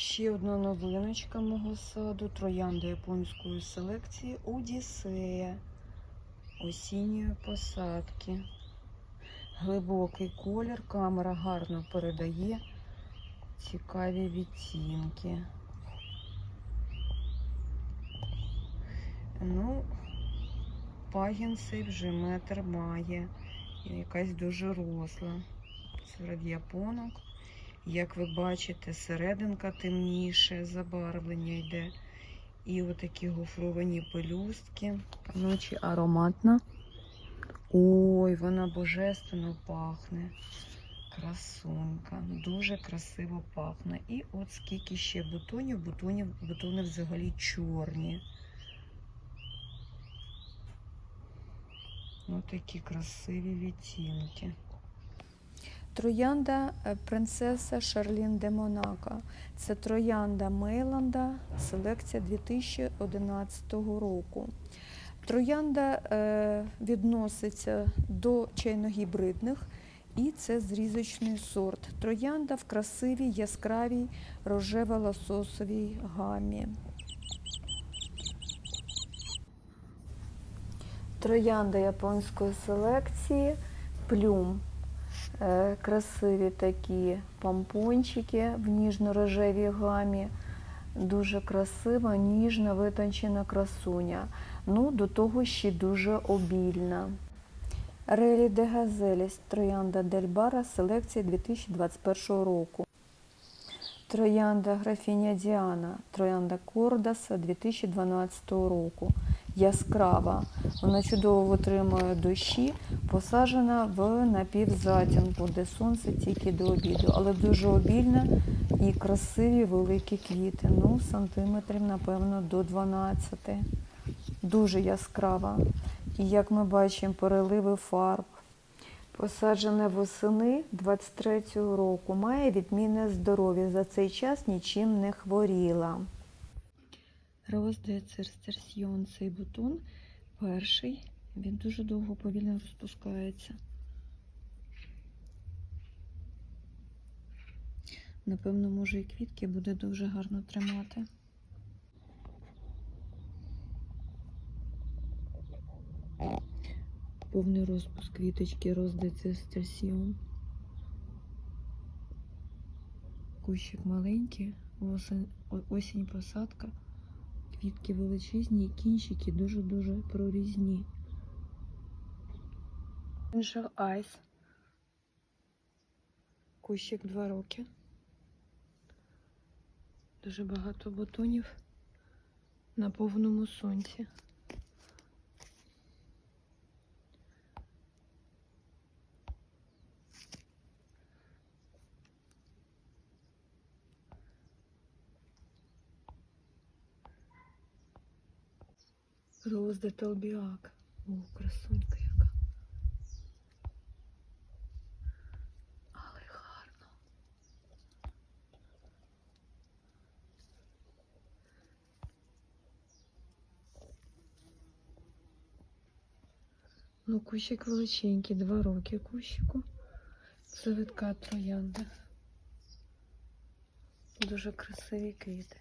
Ще одна новиночка мого саду. Троянда японської селекції Одіссея осінньої посадки. Глибокий колір, камера гарно передає цікаві відтінки. Ну, цей вже метр має. Якась дуже росла. Серед японок. Як ви бачите, серединка темніше, забарвлення йде. І отакі гофровані пелюстки. Ночі ароматна. Ой, вона божественно пахне. Красунька. Дуже красиво пахне. І от скільки ще бутонів, бутонів, бутони взагалі чорні. Ось такі красиві відтінки. Троянда е, принцеса Шарлін де Монако. Це троянда Мейланда, селекція 2011 року. Троянда е, відноситься до чайногібридних і це зрізочний сорт. Троянда в красивій, яскравій рожево-лососовій гамі. Троянда японської селекції плюм. Е, Красиві такі помпончики в ніжно-рожевій гамі. Дуже красива, ніжна, витончена красуня. Ну, до того ще дуже обільна. Релі де Газеліс, Троянда Дель Бара, селекція 2021 року. Троянда Графіня Діана, Троянда Кордаса 2012 року. Яскрава. Вона чудово витримує дощі, посаджена в напівзатінку, де сонце тільки до обіду, але дуже обільна і красиві великі квіти. Ну, сантиметрів, напевно, до 12. Дуже яскрава. І як ми бачимо, переливи фарб. Посаджена восени 23-го року. Має відмінне здоров'я. За цей час нічим не хворіла. Роз де церстерсьйон цей бутон перший. Він дуже довго повільно розпускається. Напевно, може і квітки буде дуже гарно тримати. Повний розпуск квіточки роздецестерсіон. Кущик маленький, осень, осінь посадка. Квітки величезні і кінчики дуже-дуже прорізні. Angel Eyes. Кущик два роки. Дуже багато бутонів на повному сонці. Роз де Толбіак. О, красунька яка. Але гарно. Ну, кущик величенький, два роки кущику. Це видка троянда. Дуже красиві квіти.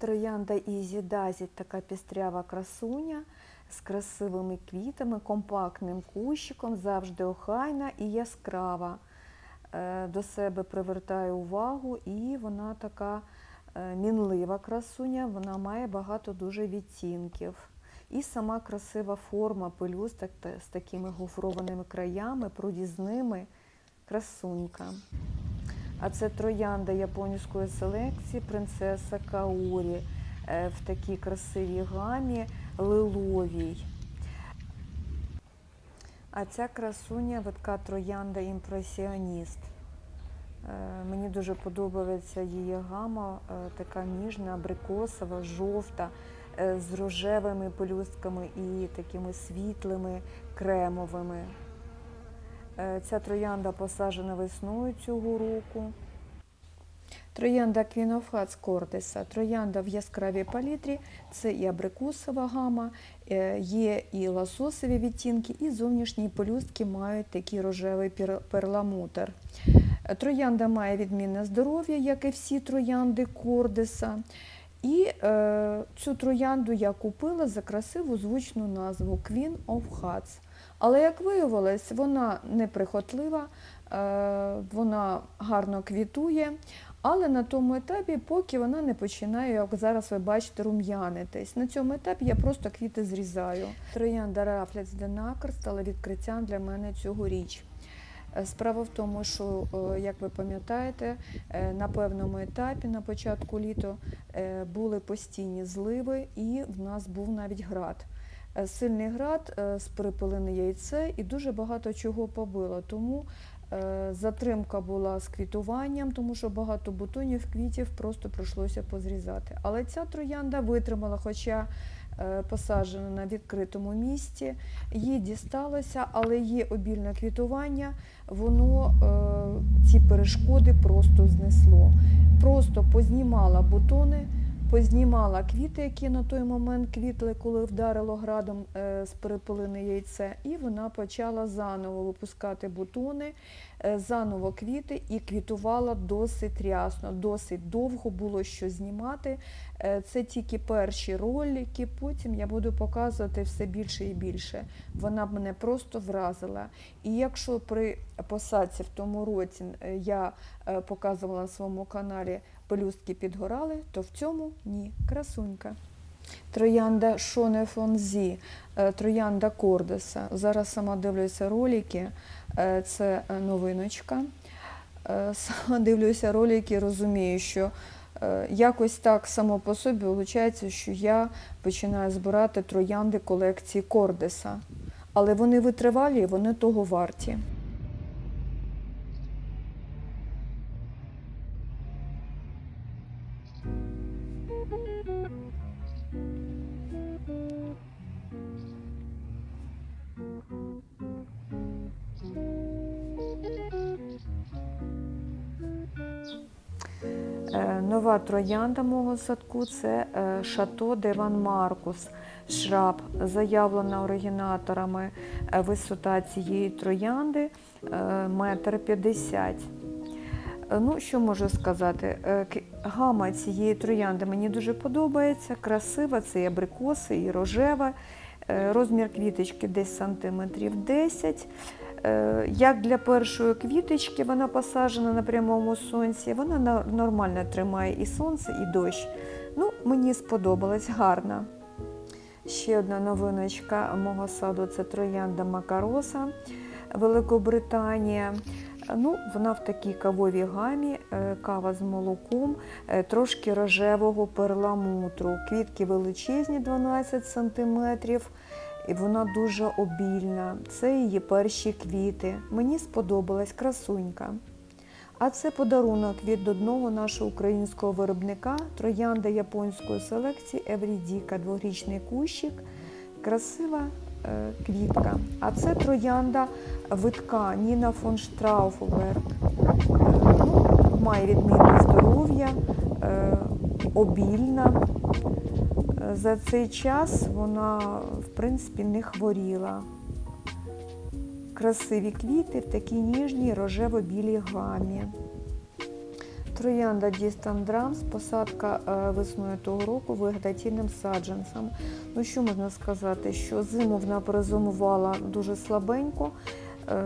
Троянда Ізі така пістрява красуня з красивими квітами, компактним кущиком, завжди охайна і яскрава. Е, До себе привертає увагу, і вона така е, мінлива красуня, вона має багато дуже відтінків. І сама красива форма пелюсток з такими гофрованими краями, прорізними красунька. А це троянда японської селекції, принцеса Каорі е, в такій красивій гамі лиловій. А ця красуня видка троянда імпресіоніст. Е, Мені дуже подобається її гама, е, така ніжна, абрикосова, жовта, з рожевими пелюстками і такими світлими, кремовими. Е, Ця троянда посаджена весною цього року. Троянда Квінофац Кортеса, троянда в яскравій палітрі, це і абрикосова гама, е, є і лососові відтінки, і зовнішні пелюстки мають такий рожевий пер- перламутр. Троянда має відмінне здоров'я, як і всі троянди Кордеса. І е, цю троянду я купила за красиву звучну назву Queen of Hearts. Але як виявилось, вона неприхотлива, е, вона гарно квітує, але на тому етапі, поки вона не починає, як зараз ви бачите, рум'янитись. На цьому етапі я просто квіти зрізаю. Троянда Рафлець Денакер стала відкриттям для мене цьогоріч. Е, Справа в тому, що, е, як ви пам'ятаєте, на певному етапі, на початку літа, були постійні зливи, і в нас був навіть град. Е, Сильний град, е, сприпилене яйце і дуже багато чого побило. Тому е, затримка була з квітуванням, тому що багато бутонів, квітів просто прийшлося позрізати. Але ця троянда витримала, хоча посаджена на відкритому місці, їй дісталося, але є обільне квітування, воно ці перешкоди просто знесло. Просто познімала бутони, познімала квіти, які на той момент квітли, коли вдарило градом е, з перепилине яйце, і вона почала заново випускати бутони, заново квіти і квітувала досить рясно, досить довго було що знімати. Е, Це тільки перші ролики, потім я буду показувати все більше і більше. Вона мене просто вразила. І якщо при посадці в тому році е, я е, показувала на своєму каналі пелюстки підгорали, то в цьому ні, красунька. Троянда Шоне Фонзі, е, троянда Кордеса. Зараз сама дивлюся ролики, е, це е, новиночка. Сама дивлюся ролики, розумію, що якось так само по собі виходить, що я починаю збирати троянди колекції Кордеса. Але вони витривалі, вони того варті. Троянда мого садку це е, Шато Деван Маркус. Шраб заявлена оригінаторами е, висота цієї троянди е, метр п'ятдесят. Е, Ну, що можу сказати? Гама цієї троянди мені дуже подобається, красива, це і абрикоси, і рожева. Розмір квіточки десь сантиметрів 10. Е, Як для першої квіточки вона посаджена на прямому сонці, вона нормально тримає і сонце, і дощ. Ну, мені сподобалась гарна. Ще одна новиночка мого саду це троянда Макароса, Великобританія. Ну, вона в такій кавовій гамі, е, кава з молоком, е, трошки рожевого перламутру. Квітки величезні 12 сантиметрів. І вона дуже обільна. Це її перші квіти. Мені сподобалась красунька. А це подарунок від одного нашого українського виробника троянда японської селекції Еврідіка, дворічний кущик, красива е, квітка. А це троянда витка Ніна фон Штрауфберг. Ну, має відмінне здоров'я, е, обільна. За цей час вона, в принципі, не хворіла. Красиві квіти в такій ніжній рожево-білій гамі. Троянда Дістандрамс, посадка е, весною того року вегетаційним саджанцем. Ну що можна сказати, що зиму вона перезимувала дуже слабенько. Е,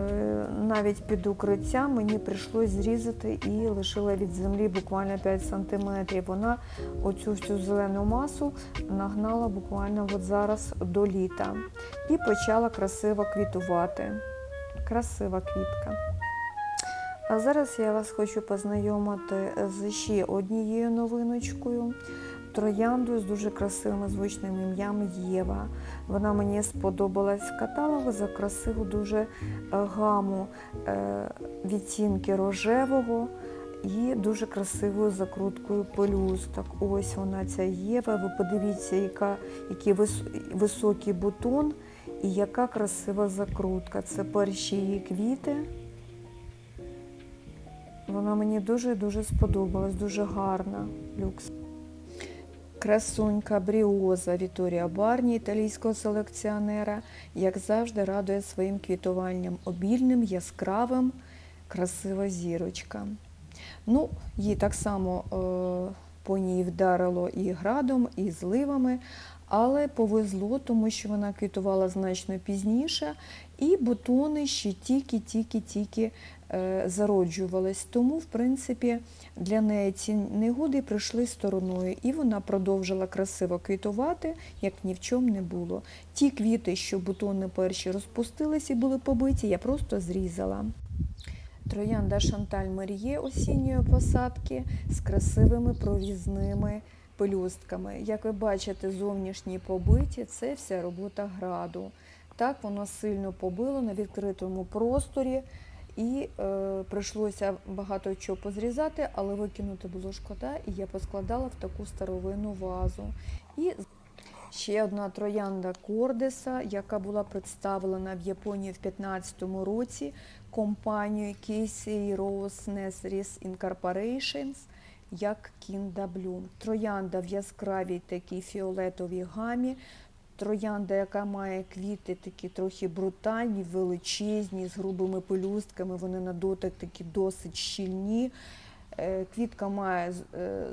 Навіть під укриттям мені прийшлось зрізати і лишила від землі буквально 5 сантиметрів. Вона оцю всю зелену масу нагнала буквально от зараз до літа і почала красиво квітувати. Красива квітка. А зараз я вас хочу познайомити з ще однією новиночкою. Троянду з дуже красивим звучним ім'ям Єва. Вона мені сподобалась в каталогу за красиву дуже е, гаму е, відтінки рожевого і дуже красивою закруткою пелюсток. Ось вона ця Єва. Ви подивіться, яка, який вис- високий бутон і яка красива закрутка. Це перші її квіти. Вона мені дуже-дуже сподобалась, дуже гарна люкс. Красунька Бріоза Віторія Барні, італійського селекціонера, як завжди, радує своїм квітуванням обільним, яскравим, красива зірочка. Ну, їй так само е, по ній вдарило і градом, і зливами, але повезло, тому що вона квітувала значно пізніше, і бутони ще тільки-тільки-тільки е, зароджувались. Тому, в принципі, для неї ці негоди прийшли стороною, і вона продовжила красиво квітувати, як ні в чому не було. Ті квіти, що бутони перші розпустились і були побиті, я просто зрізала. Троянда Шанталь Маріє осінньої посадки з красивими прорізними пелюстками. Як ви бачите, зовнішні побиті це вся робота граду. Так воно сильно побило на відкритому просторі, і е, прийшлося багато чого позрізати, але викинути було шкода, і я поскладала в таку старовинну вазу. І Ще одна троянда Кордеса, яка була представлена в Японії в 2015 році компанією Casey Rose Nurseries Incorporations як Kinda Bloom. Троянда в яскравій такій фіолетовій гамі. Троянда, яка має квіти такі трохи брутальні, величезні, з грубими пелюстками, вони на дотик такі досить щільні. Е, Квітка має е,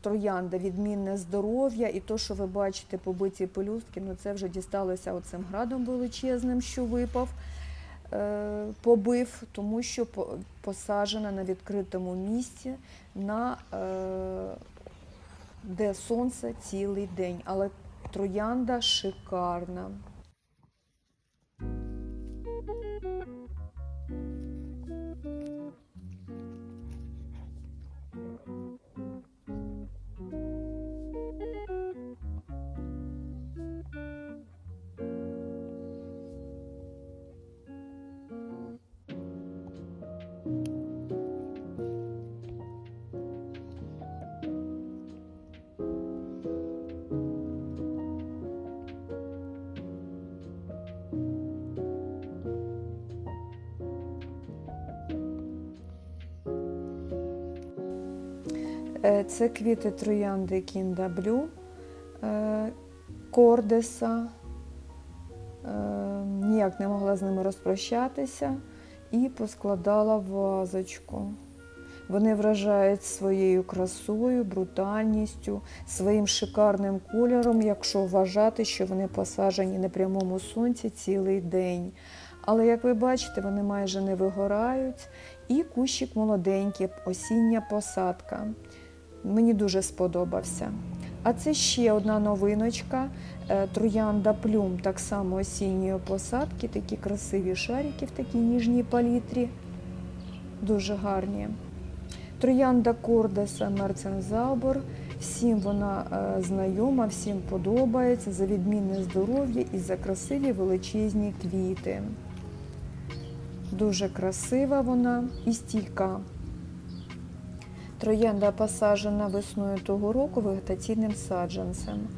троянда відмінне здоров'я, і то, що ви бачите, побиті пелюстки, ну це вже дісталося оцим градом величезним, що випав, е, побив, тому що по- посаджена на відкритому місці, на, де сонце цілий день. Але троянда шикарна. Це квіти троянди Кінда Блю, е, Кордеса. Е, Ніяк не могла з ними розпрощатися і поскладала вазочку. Вони вражають своєю красою, брутальністю, своїм шикарним кольором, якщо вважати, що вони посаджені на прямому сонці цілий день. Але, як ви бачите, вони майже не вигорають. І кущик молоденький, осіння посадка. Мені дуже сподобався. А це ще одна новиночка. е, Троянда плюм, так само осінньої посадки, такі красиві шарики в такій ніжній палітрі. Дуже гарні. Троянда Кордеса Мерцензабор. Всім вона е, знайома, всім подобається за відмінне здоров'я і за красиві величезні квіти. Дуже красива вона і стійка. Троянда посаджена весною того року вегетаційним саджанцем.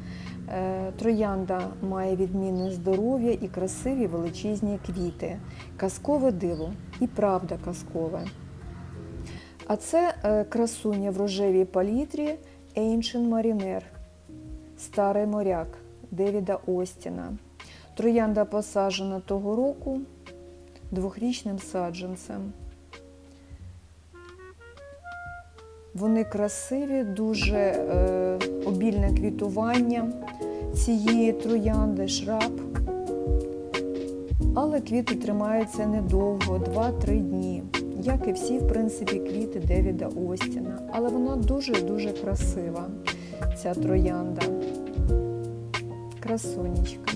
Е, Троянда має відмінне здоров'я і красиві величезні квіти. Казкове диво і правда казкове. А це е, красуня в рожевій палітрі Ancient Mariner, Старий моряк Девіда Остіна. Троянда посаджена того року двохрічним саджанцем. Вони красиві, дуже е, обільне квітування цієї троянди, шраб. Але квіти тримаються недовго, 2-3 дні, як і всі, в принципі, квіти Девіда Остіна. Але вона дуже-дуже красива, ця троянда. Красунечка.